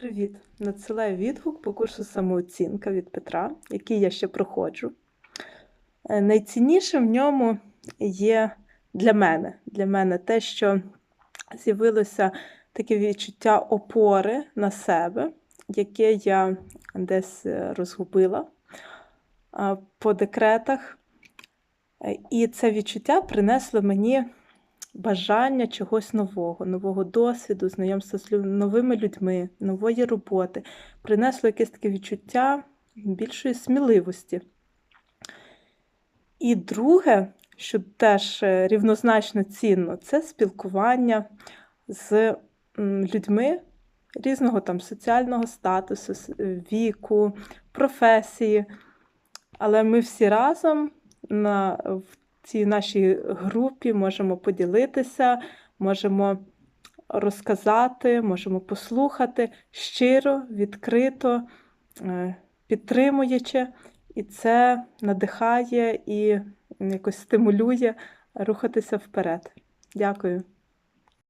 Привіт! Надсилаю відгук по курсу самооцінка від Петра, який я ще проходжу. Е, Найцінніше в ньому є для мене, для мене те, що з'явилося таке відчуття опори на себе, яке я десь е, розгубила по декретах. Е, І це відчуття принесло мені бажання чогось нового, нового досвіду, знайомства з новими людьми, нової роботи. Принесло якесь таке відчуття більшої сміливості. І друге, що теж е, рівнозначно цінно, це спілкування з людьми різного там соціального статусу, віку, професії. Але ми всі разом на, в цій нашій групі можемо поділитися, можемо розказати, можемо послухати щиро, відкрито, е, підтримуючи, і це надихає і якось стимулює рухатися вперед. Дякую.